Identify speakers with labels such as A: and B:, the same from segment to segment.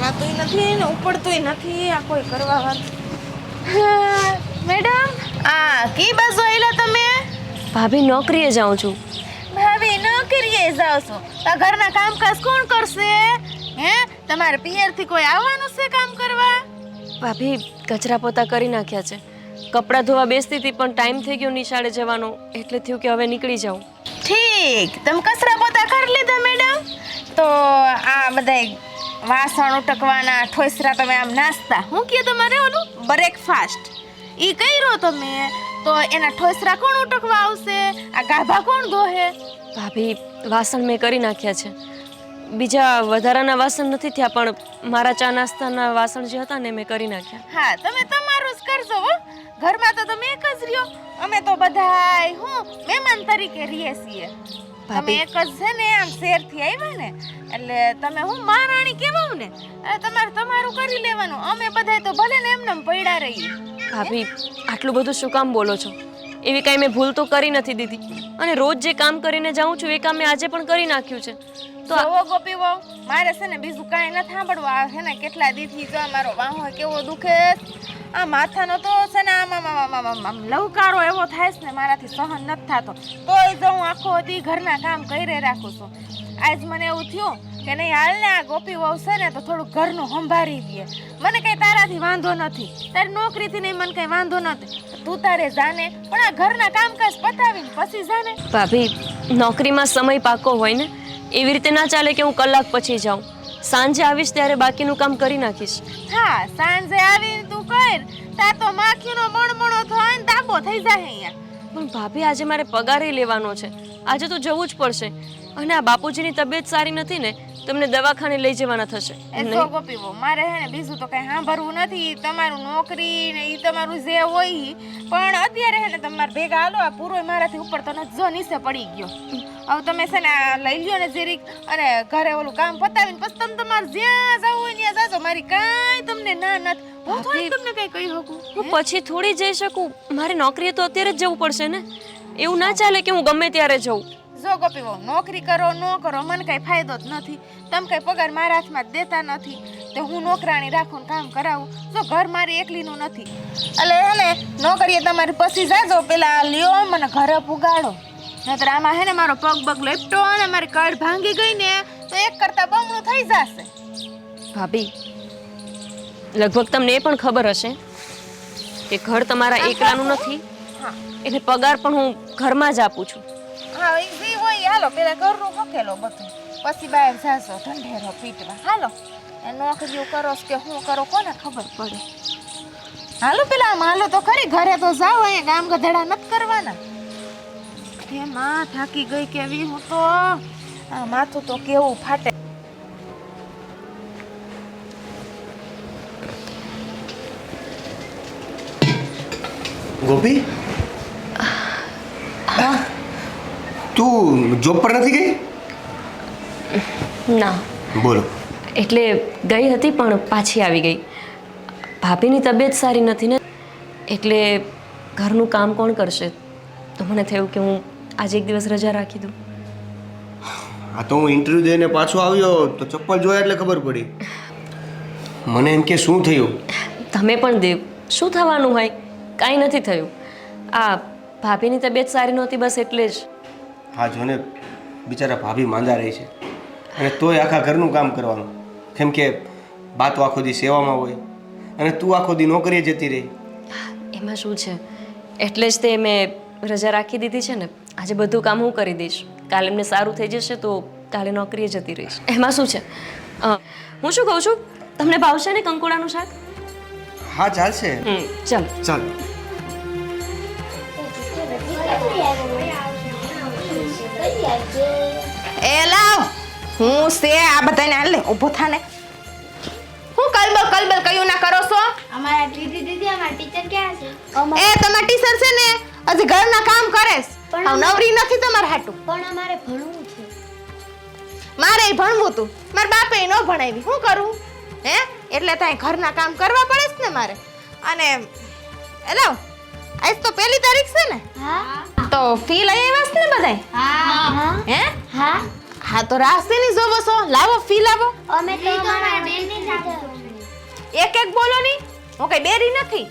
A: રહેવાતુંય નથી ને ઉપડતુંય નથી આ કોઈ કરવા વાત. મેડમ? આ કી બાજુ આયલા તમે?
B: ભાભી નોકરીએ જાઉં છું.
A: ભાભી નોકરીએ જાવ છો. તો ઘરના કામકાજ કોણ કરશે? હે? તમારે પિયરથી કોઈ આવવાનું છે કામ કરવા?
B: ભાભી કચરા પોતા કરી નાખ્યા છે. કપડાં ધોવા બેસતી હતી પણ ટાઈમ થઈ ગયો નિશાળે જવાનો. એટલે થયું કે હવે નીકળી જાઉં.
A: ઠીક. તમે કચરા પોતા કરી લીધા મેડમ? તો આ બધાય વાસણ ઉટકવાના ઠોસરા તમે આમ નાસ્તા. હું કહે તમારે ઓલું? બ્રેકફાસ્ટ એ કર્યો તમે તો એના ઠોસરા કોણ ઉટકવા આવશે? આ ગાભા કોણ ધોહે?
B: ભાભી વાસણ મેં કરી નાખ્યા છે. બીજા વધારાના વાસણ નથી થયા પણ મારા ચા નાસ્તાના વાસણ જે હતા ને મેં કરી નાખ્યા.
A: હા તમે તમારું જ કરજો હો. ઘરમાં તો તમે એક જ રહ્યો. અમે તો બધાય હું મહેમાન તરીકે રહીએ છીએ. તમે. એક જ છે ને આમ શહેરથી આવ્યા ને એટલે તમે હું મહારાણી કહેવાવ ને તમારે તમારું કરી લેવાનું. અમે બધાય તો ભલે ને એમને એમ પડ્યા રહીએ.
B: ભાભી આટલું બધું શું કામ બોલો છો? એવી કાંઈ મેં ભૂલ તો કરી નથી દીધી. અને રોજ જે કામ કરીને જાઉં છું એ કામ મેં આજે પણ કરી નાખ્યું છે. તો
A: આવો ગોપી વહુ, મારે છે ને બીજું કાંઈ નથી સાંભળવા છે ને કેટલા દીથી જો મારો વાહો કેવો દુખે આ માથાનો તો છે ને આમ આમ લવકારો એવો થાય છે ને મારાથી સહન નથી થતો. તોય જો હું આખો દી ઘરના કામ કરી રાખું છું. આજ મને એવું થયું કે નહીં હાલ ને આ ગોપી વહુ છે ને તો થોડું ઘરનું સંભાળી દે. મને કઈ તારાથી વાંધો નથી. તારી નોકરીથી નહીં મને કઈ વાંધો નથી. તું તારે જાને પણ આ ઘરના કામકાજ પતાવીને પછી જાને.
B: ભાભી નોકરીમાં સમય પાકો હોય ને એવી રીતે ના ચાલે કે હું કલાક પછી જાઉં. સાંજે આવીશ ત્યારે બાકીનું કામ કરી નાખીશ.
A: હા સાંજે આવીને તું કર. તા તો માખીનો મણમણો થાય ને તાબો થઈ જાય અહીંયા.
B: પણ ભાભી આજે મારે પગારે લેવાનો છે. આજે તો જવું જ પડશે. અને આ બાપુજીની તબિયત સારી નથી ને તમને દવાખાને લઈ જવાના થશે.
A: એ સો પીવો. મારે હે ને બીજું તો કઈ સાંભળવું નથી. તમારું નોકરી ને ઈ તમારું જે હોય ઈ. પણ અત્યારે હે ને તમારે ભેગા હાલો આ પૂરો મારાથી ઉપર તો જો નીચે પડી ગયો. હવે તમે છે ને આ લઈ લ્યો ને જીરીક. અને ઘરે ઓલું કામ પતાવીને પછી તમે તમારે જ્યાં જવું હોય ત્યાં જાજો. મારી કાંઈ તમને ના નથી હું થોડી તમને કઈ કહી શકું?
B: હું? પછી થોડી જઈ શકું? મારે નોકરીએ તો અત્યારે જ જવું પડશે ને? એવું ના ચાલે કે હું ગમે ત્યારે જઉં.
A: જો ગોપી બહુ નોકરી કરો ન કરો મને કઈ ફાયદો જ નથી. તમે કઈ પગાર મારા હાથમાં દેતા નથી. તો હું નોકરાણી રાખું કામ કરાવું. જો ઘર મારી એકલીનું નથી. એટલે હે ને નોકરીએ તમારી પછી જાજો પેલા લ્યો મને ઘરે પુગાડો. નહીતર આમાં હે ને મારો પગ પગ લેપટો અને મારી કડ ભાંગી ગઈ ને તો એક કરતા બમણું થઈ જશે.
B: ભાભી લગભગ તમને એ પણ ખબર હશે કે ઘર તમારા એકલાનું નથી.
A: હા.
B: એટલે પગાર પણ હું ઘરમાં જ આપું છું.
A: હા એ હાલો પેલા ઘરનું હકેલો બધું. પછી બહાર જાશો ઠંડેરો પીટવા. હાલો એ નોકરીઓ કરો કે હું કરો કોને ખબર પડે? હાલો પેલા આમ હાલો તો ખરી ઘરે તો જાઓ અહીંયા ગામ ગધેડા નથી કરવાના. હે માં થાકી ગઈ કેવી હું તો આ માથું તો કેવું ફાટે.
C: ગોપી? તું જોબ પર નથી ગઈ?
B: ના.
C: બોલો.
B: એટલે ગઈ હતી પણ પાછી આવી ગઈ. ભાભીની તબિયત સારી નથી ને એટલે ઘરનું કામ કોણ કરશે? તો મને થયું કે હું આજે એક દિવસ રજા રાખી દઉં.
C: આ તો હું ઇન્ટરવ્યૂ દઈને પાછો આવ્યો તો ચપ્પલ જોયા એટલે ખબર પડી. મને એમ કે શું થયું?
B: તમે પણ દેવ શું થવાનું હોય? કાંઈ નથી થયું. આ ભાભીની તબિયત સારી નહોતી બસ એટલે જ.
C: હા જોને બિચારા ભાભી માંદા રહે છે. અને તોય આખા ઘરનું કામ કરવાનું. કેમ કે બા તો આખો દી સેવામાં હોય. અને તું આખો દી નોકરીએ જતી રહી.
B: એમાં શું છે? એટલે જ તે મેં રજા રાખી દીધી છે ને. આજે બધું કામ હું કરી દઈશ. કાલે એમને સારું થઈ જશે તો કાલે નોકરીએ જતી રહીશ. એમાં શું છે? હું શું કહું છું? તમને ભાવશે ને કંકોડાનું શાક?
C: હા ચાલશે.
B: ચાલો.
C: ચાલ.
A: હું સે આ બધાને હાલ લે ઊભો થાને હું કલબલ કલબલ કયું ના કરો છો?
D: અમારા દીદી દીદી અમારા ટીચર ક્યાં છે?
A: એ તમારા ટીચર છે ને હજી ઘરના કામ કરે છે.
D: પણ
A: હવે નવરી નથી તમારે હાટું.
D: પણ અમારે ભણવું છે.
A: મારે ભણવું તું. મારા બાપે ન ભણાવી. શું કરું? હે? એટલે ત્યાં ઘરના કામ કરવા પડે છે ને મારે. અને એલો આજ તો પહેલી તારીખ છે ને?
D: હા.
A: તો ફી લઈ આવ્યા છે ને બધાય?
D: હા. હા?
A: હે.
D: હા
A: તો રાસેની જોવો છો. લાવો ફી લાવો.
D: અમે તો અમારા બેનને જ
A: એક એક બોલો ની. હું કઈ બેરી નથી?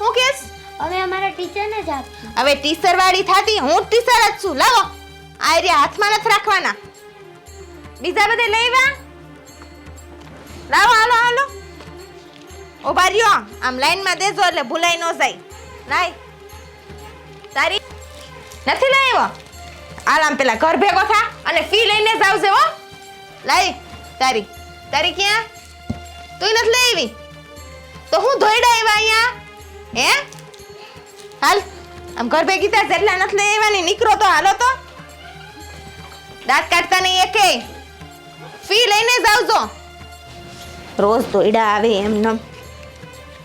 A: હું કેસ?
D: અમે અમારા ટીચરને જ આપીશું.
A: હવે ટીચર વાળી થાતી હું ટીચર જ છું. લાવો. આ એરિયા હાથમાં નથી રાખવાના. બીજા બધે લેવા લાવો હાલો હાલો. ઊભા રહ્યો. આમ લાઈનમાં દેજો એટલે ભૂલાઈ ન જાય. લાય. તારી નથી લાવ્યો આમ પેલા ઘર ભેગો થા અને ફી લઈને જ આવજે, હો. લાઈ, તારી. તારી ક્યાં? તું નથી લઈ આવી? તો હું ધોઈડા આવ્યા અહીંયા? હે? હાલ, આમ ઘર ભેગી થાય જેટલા નથી લઈ આવવાની નીકળો તો, હાલો તો. દાંત કાઢતા નહીં એકે. ફી લઈને જ આવજો. રોજ ધોઈડા આવે એમ નમ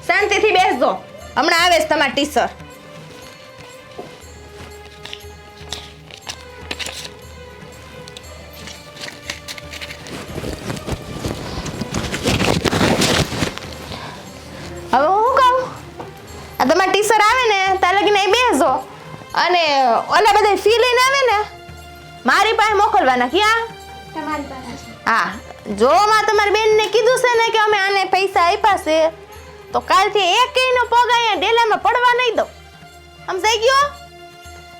A: શાંતિથી બેસજો. હમણાં આવે છે તમારા ટીચર તમારા ટીચર આવે ને ત્યાં લગીને બેસો બેસજો અને ઓલા બધા ફી લઈને આવે ને મારી પાસે મોકલવાના. ક્યાં?
D: તમારી પાસે
A: હા. જો માં તમારી બેનને કીધું છે ને કે અમે આને પૈસા આપ્યા છે તો કાલથી એક નો પગ અહીંયા ડેલામાં પડવા નહીં દો સમજાઈ ગયો?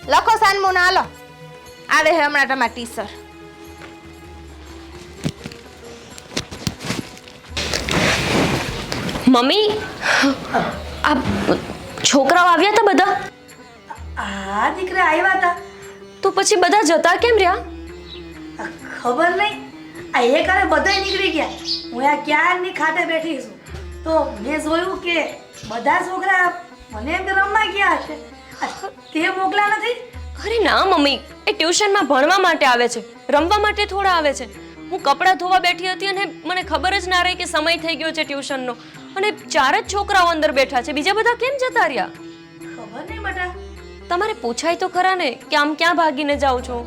A: લખો સાનમું હાલો. આવે છે હમણાં તમારા ટીચર
B: મમ્મી આ છોકરાઓ આવ્યા હતા બધા?
E: આ દીકરા આવ્યા હતા.
B: તો પછી બધા જતા કેમ રહ્યા?
E: ખબર નહીં. આ એક બધા નીકળી ગયા. હું આ ક્યારની ખાતે બેઠી છું? તો મેં જોયું કે બધા છોકરા મને એમ રમવા ગયા હશે. તે મોકલા નથી?
B: અરે ના મમ્મી. એ ટ્યુશનમાં ભણવા માટે આવે છે. રમવા માટે થોડા આવે છે. હું કપડાં ધોવા બેઠી હતી અને મને ખબર જ ના રહી કે સમય થઈ ગયો છે ટ્યુશનનો. અને ચાર જ છોકરાઓ અંદર બેઠા છે. બીજા બધા કેમ જતા રહ્યા?
E: ખબર નહીં બેટા.
B: તમારે પૂછાય તો ખરા ને કે આમ ક્યાં ભાગીને જાઓ છો?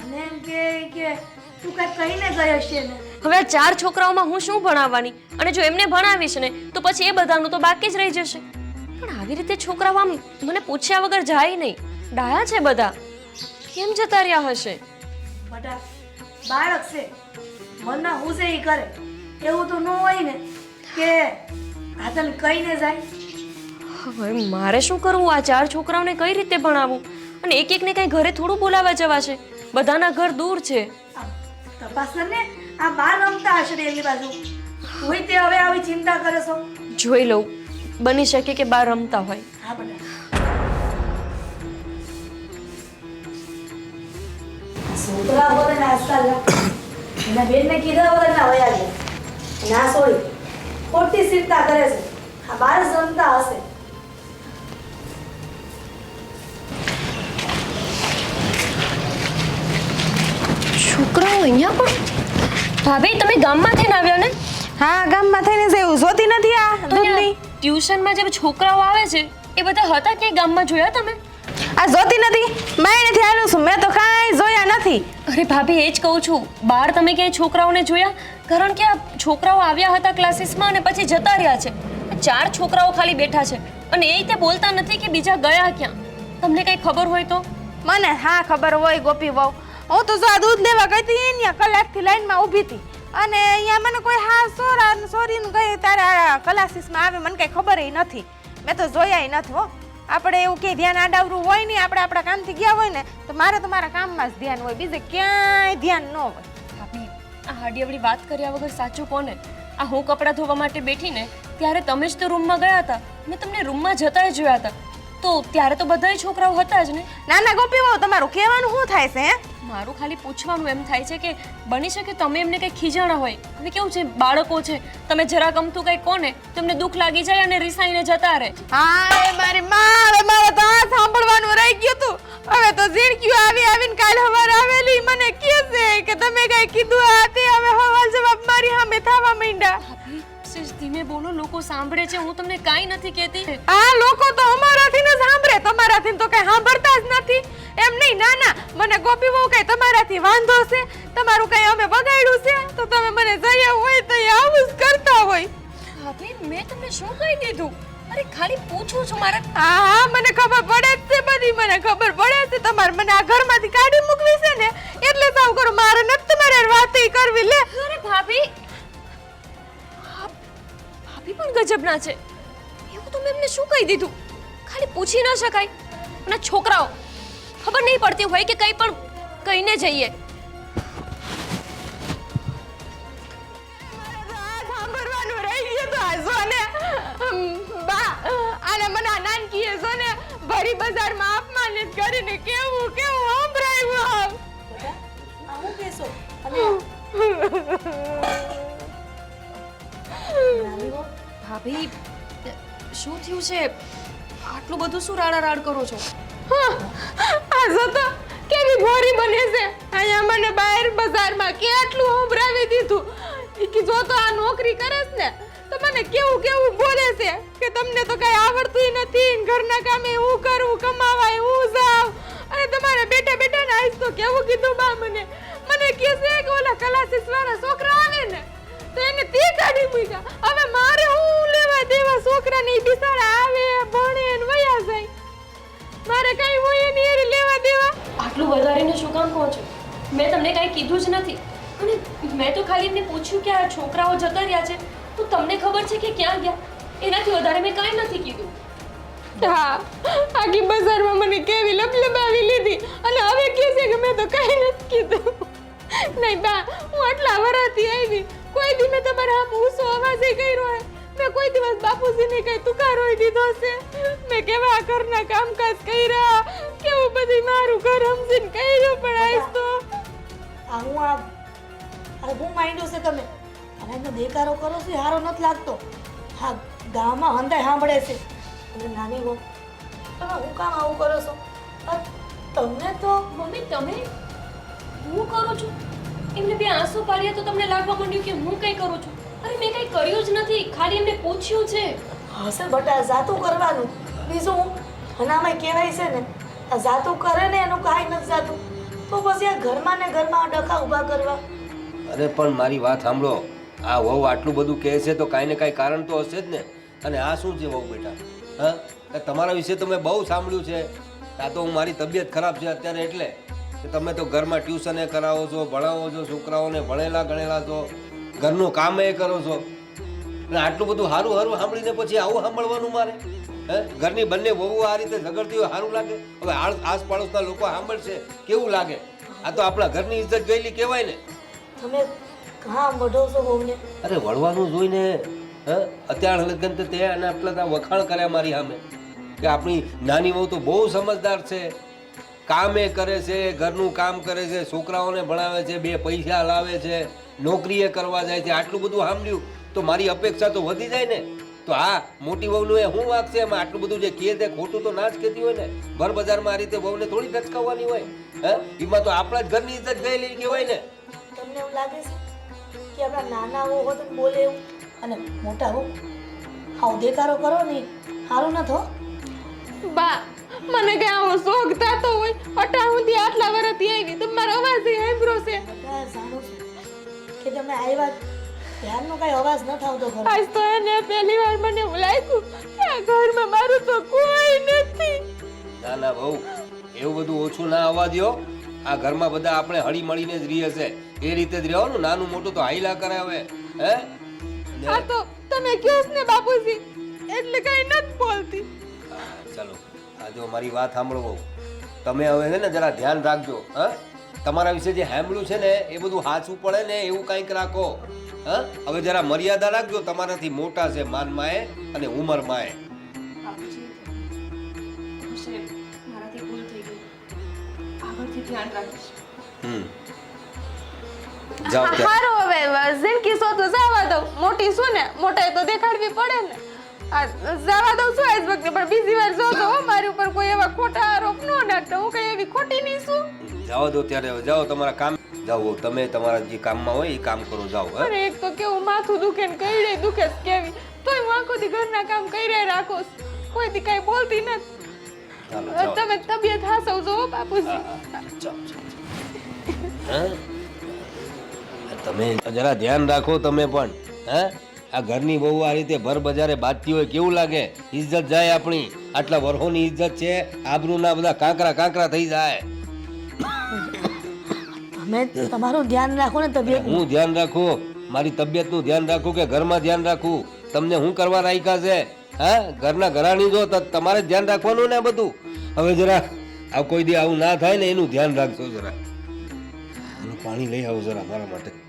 E: મને એમ કે કે તું કાંઈક કહીને ગયો છે ને.
B: હવે આ ચાર છોકરાઓમાં હું શું ભણાવવાની? અને જો એમને ભણાવીશ ને તો પછી એ બધાનું તો બાકી જ રહી જશે. પણ આવી રીતે છોકરાઓ આમ મને પૂછ્યા વગર જાય નહીં. ડાયા છે બધા. કેમ જતા રહ્યા હશે?
E: બટા બાળક છે. મનના હું છે કરે. એવું તો ન હોય ને. કે આ તને કહીને જાય?
B: હવે મારે શું કરવું? આ ચાર છોકરાઓને કઈ રીતે ભણાવું? અને એક એકને કઈ ઘરે થોડું બોલાવવા જવાશે બધાના ઘર દૂર છે.
E: આ તપાસ ને આ બાર રમતા હશે એમની બાજુ. હોય તે હવે આવી ચિંતા કરે છો?
B: જોઈ લઉં. બની શકે કે બહાર રમતા હોય.
E: હા બેટા છોકરા બોલે નાસ્તા એના બેનને કીધા વગર ના હોય આજે ના સોળી ખોટી ચિંતા કરે છે. આ બાર જમતા હશે.
B: છોકરાઓ અહીંયા પણ? ભાભી તમે ગામમાં થઈને આવ્યા ને?
A: હા ગામમાં થઈને જેવું જોતી નથી આ દૂધની.
B: ટ્યુશનમાં જે છોકરાઓ આવે છે એ બધા હતા ક્યાંય ગામમાં? જોયા તમે?
A: આ જોતી નથી. મેં નથી આવ્યું છું. મેં તો કાંઈ જોયા નથી.
B: અરે ભાભી એ જ કહું છું. બહાર તમે ક્યાંય છોકરાઓને જોયા? કારણ કે આ છોકરાઓ આવ્યા હતા ક્લાસીસમાં અને પછી જતા રહ્યા છે. ચાર છોકરાઓ ખાલી બેઠા છે. અને એ રીતે બોલતા નથી કે બીજા ગયા ક્યાં. તમને કઈ ખબર હોય તો?
A: મને હા ખબર હોય ગોપી વહુ. હું તો જો આ દૂધ લેવા ગઈ હતી અહીંયા કલાકથી લાઈનમાં ઊભી હતી. અને અહીંયા મને કોઈ હા, સોરા, સોરીનું ગઈ આ ક્લાસીસમાં આવે, મને કઈ ખબર નથી. મેં તો જોયા નથી હો. આપણે એવું કે ધ્યાન આડાવરું હોય નહીં, આપણે આપણા કામથી ગયા હોય ને, તો મારે તો મારા કામમાં જ ધ્યાન હોય. બીજે ક્યાંય ધ્યાન ન હોય.
B: આ હાડીઅવળી વાત કર્યા વગર સાચું કોને? આ હું કપડાં ધોવા માટે બેઠીને ત્યારે તમે જ તો રૂમમાં ગયા હતા. મેં તમને રૂમમાં જતાય જોયા હતા. તો ત્યારે તો બધાય છોકરાઓ હતા જ ને?
A: ના ના, ગોપી તમારું કહેવાનું શું થાય છે
B: મારું ખાલી પૂછવાનું એમ થાય છે કે બની શકે તમે એમને કંઈ ખીજાણા હોય. અને કેવું છે બાળકો છે તમે જરા ગમતું કંઈ કોને તમને દુઃખ લાગી જાય અને રિસાઈને જતા રહે.
A: હા એ મારી માં હવે મારે તો આ સાંભળવાનું રહી ગયું તું. હવે તો ઝીણક્યું આવી આવીને કાલ હવાર આવેલી. મને કહે છે કે તમે કઈ કીધું આ તે હવે હવાલ જવાબ મારી સામે થવા માંડ્યા.
B: ભાભી ધીમે બોલો લોકો સાંભળે છે હું તમને કાંઈ નથી કહેતી.
A: આ લોકો તો અમારાથી ન સાંભળે. તમારાથી તો કઈ સાંભળતા જ નથી. એમ નહીં ના ના મને ગોપી બહુ કઈ તમારાથી વાંધો છે. તમારું કઈ અમે બગાડ્યું છે. તો તમે મને જઈએ હોય તો આવું જ કરતા હોય.
B: ભાભી મેં તમને શું કહી દીધું? અરે ખાલી પૂછું છું મારા.
A: હા હા મને ખબર પડે જ છે બધી મને ખબર પડે છે. તમારે મને આ ઘરમાંથી કાઢી મૂકવી છે ને એટલે સાવ કરો મારે નથી તમારે વાત કરવી લે.
B: અરે ભાભી ભાભી પણ ગજબના છે. એવું તો મેં એમને શું કહી દીધું? ખાલી પૂછી ન શકાય. અને છોકરાઓ ખબર નહીં પડતી હોય કે કંઈ પણ કહીને જઈએ.
A: ભરી બજારમાં અપમાનિત કરીને કેવું કેવું સંભળાવ્યું
E: બેટા આ હું કહેશો અને નાની વહુ,
B: ભાભી શું થયું છે? આટલું બધું શું રાડા રાડ કરો છો?
A: જો તો કેવી ભોરી બને છે? અહીંયા મને બહાર બજારમાં કેટલું ઉભરાવી દીધું. કે જો તો આ નોકરી કરે છે ને, તો મને કેવું કેવું બોલે છે કે તમને તો કઈ આવડતું નથી ઘરના કામે હું કરું, કમાવાય, હું જાઉં. અને તમારે બેટા બેટા ને આજ તો કેવું કીધું બા મને? મને કે છે કે ઓલા કલાસીસ વાળા છોકરા આવે ને, તો એને તે કાઢી મૂક્યા. હવે મારે હું લેવા દેવા છોકરાને બિચારા આવે, ભણે ને વયા જાય. મારે કઈ હોય એની
B: આટલું વધારીને શું કામ કહો છો? મેં તમને કાંઈ કીધું જ નથી. અને મેં તો ખાલી એમને પૂછ્યું કે આ છોકરાઓ જતા રહ્યા છે. તો તમને ખબર છે કે ક્યાં ગયા? એનાથી વધારે મેં કાંઈ નથી કીધું.
A: હા, આખી બજારમાં મને કેવી લબલબાવી લીધી. અને હવે કહે છે કે મેં તો કાંઈ નથી કીધું. નહીં બા, હું આટલા વરાથી આવી. કોઈ દી મેં તમારા આમ ઊંચો અવાજે કર્યો હોય. મેં કોઈ દિવસ બાપુજીને કઈ તુકારોય દીધો છે. મેં કેવા ઘરના કામકાજ કર્યા કેવું બધી મારું ઘર સમજીને કર્યું પણ આજ તો.
E: આ હું આ આ હું માંડ્યો છે તમે? અને એનો દેકારો કરો છો સારો હારો નથી લાગતો. હા ગામમાં હંધાય સાંભળે છે. અને નાની બહુ તમે હું કામ આવું કરો છો? તમને તો
B: મમ્મી તમે? હું કરું છું? એમને બે આંસુ પાડ્યા તો તમને લાગવા માંડ્યું કે હું કંઈ કરું છું? અરે મેં કંઈ કર્યું જ નથી. ખાલી એમને પૂછ્યું છે.
E: હશે બટા જાતું કરવાનું. બીજું હનામાં કહેવાય છે ને આ જાતું કરે ને એનું કાંઈ નથી જાતું. તો પછી આ ઘરમાં ને ઘરમાં ડખા ઊભા કરવા.
C: અરે પણ મારી વાત સાંભળો. આ વહુ આટલું બધું કહે છે તો કાંઈ ને કાંઈ કારણ તો હશે જ ને. અને આ શું છે વહુ બેટા? હા? તમારા વિશે તો મેં બહુ સાંભળ્યું છે. આ તો હું મારી તબિયત ખરાબ છે અત્યારે એટલે. કે તમે તો ઘરમાં ટ્યુશને કરાવો છો ભણાવો છો છોકરાઓને ભણેલા ગણેલા છો. ઘરનું કામ એ કરો છો. અને આટલું બધું સારું સારું સાંભળીને પછી આવું સાંભળવાનું મારે? હે? ઘરની બંને વહુ આ રીતે ઝઘડતી હોય સારું લાગે? હવે આસપાડોશના લોકો સાંભળશે કેવું લાગે? આ તો આપણા ઘરની ઇજ્જત ગયેલી કહેવાય ને.
E: તમે કાં વઢો છો બહુને
C: અરે વળવાનું જોઈને હે? અત્યાર લગન તો તે અને આટલા વખાણ કર્યા મારી સામે. કે આપણી નાની વહુ તો બહુ સમજદાર છે. કામે કરે છે ઘરનું કામ કરે છે છોકરાઓને ભણાવે છે બે પૈસા લાવે છે નોકરીએ કરવા જાય છે આટલું બધું સાંભળ્યું તો મારી અપેક્ષા તો વધી જાય ને. તો હા મોટી વહુનું એ શું વાક છે? એમાં આટલું બધું જે કહે તે ખોટું તો ના જ કહેતી હોય ને. ઘર બજારમાં આ રીતે વહુને થોડી ટચકાવવાની હોય હે? એમાં તો આપણા જ ઘરની ઇજ્જત ગયેલી કહેવાય ને.
E: તમને એવું લાગે છે કે આપણા નાના હો ને બોલે એવું? અને મોટા હો આવો દેકારો કરો ને સારું ન થો.
A: બા મને કઈ આવો શોખ થતો હોય અટા સુધી આટલા વર્ષથી આવી તમારો અવાજ સાંભળ્યો છે
E: કે તમે આવ્યા ધ્યાનનો કાંઈ અવાજ ન થાવતો ઘર
A: આજ તો એને પહેલી વાર મને લાગ્યું કે આ ઘરમાં મારું તો કોઈ નથી.
C: ના ના બહુ એવું બધું ઓછું ના આવવા આ ઘરમાં બધા આપણે હળી મળીને જ રહીએ છે. એ રીતે જ રહેવાનું નાનું મોટું તો હાઈલા કરે હવે હે?
A: આ તો તમે કહો ને બાપુજી એટલે કઈ નથી બોલતી.
C: ચાલો. જો મારી વાત સાંભળો તમે હવે છે ને જરા ધ્યાન રાખજો હા? તમારા વિશે જે સાંભળ્યું છે ને એ બધું હાચું પડે ને એવું કંઈક રાખો. હા? હવે જરા મર્યાદા રાખજો તમારાથી મોટા છે માન માએ અને ઉંમર માએ.
B: હશે મારાથી ભૂલ થઈ ગઈ. આગળથી ધ્યાન રાખીશ.
C: હમ. જાઓ ત્યાં.
A: હારું હવે જિંદગી સો તો જવા દો મોટી શું ને મોટા તો દેખાડવી પડે ને. જવા દઉં છું આઈસબર્ગ ને પણ બીજી વાર જો તો મારી ઉપર કોઈ એવા ખોટા આરોપ ન નાખતો. હું કઈ એવી ખોટી નહીં છું?
C: જાઓ દો ત્યારે જાઓ તમારા કામ. જાઓ તમે તમારા જે કામમાં હોય એ કામ કરો જાઓ
A: અરે એક તો કેવું માથું દુખે ને કઈડે દુખે કેવી? તોય હું આખો દી ઘરના કામ કર્યા રાખો. કોઈ દી કઈ બોલતી નથી. તમે તબિયત હાસવ હો બાપુજી
C: હા? તમે જરા ધ્યાન રાખો તમે પણ હે? આ ઘરની બહુ આ રીતે ભર બજારે બાજતી હોય કેવું લાગે? ઇજ્જત જાય આપણી. આટલા વર્ષોની ઇજ્જત છે આબરૂના બધા કાંકરા કાંકરા થઈ જાય.
E: તમે તમારું ધ્યાન રાખો ને તબિયત.
C: હું ધ્યાન રાખું? મારી તબિયતનું ધ્યાન રાખું કે ઘરમાં ધ્યાન રાખું? તમને હું કરવા રાખ્યા છે? હા? ઘરના ઘરાણી જો તમારે ધ્યાન રાખવાનું ને બધું? હવે જરા આ કોઈ દી આવું ના થાય ને એનું ધ્યાન રાખજો જરા. પાણી લઈ આવો જરા મારા માટે.